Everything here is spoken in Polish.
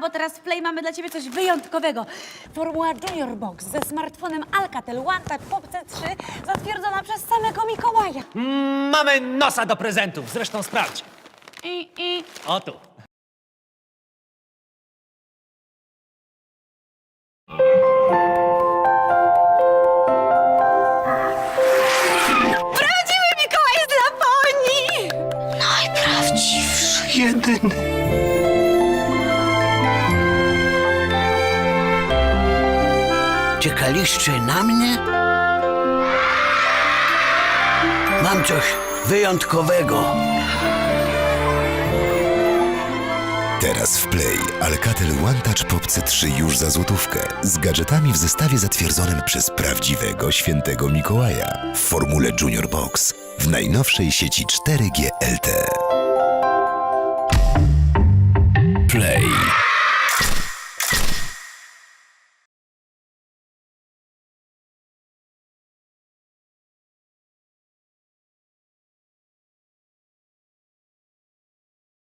bo teraz w Play mamy dla ciebie coś wyjątkowego. Formuła Junior Box ze smartfonem Alcatel One Touch Pop C3 zatwierdzona przez samego Mikołaja. Mm, Mamy nosa do prezentów, zresztą sprawdź. I, i O tu. prawdziwy Mikołaj z Laponii! Najprawdziwszy, jedyny. Czekaliście na mnie? Mam coś wyjątkowego. Teraz w Play Alcatel One Touch Pop C3 już za złotówkę z gadżetami w zestawie zatwierdzonym przez prawdziwego świętego Mikołaja w formule Junior Box w najnowszej sieci 4G LTE.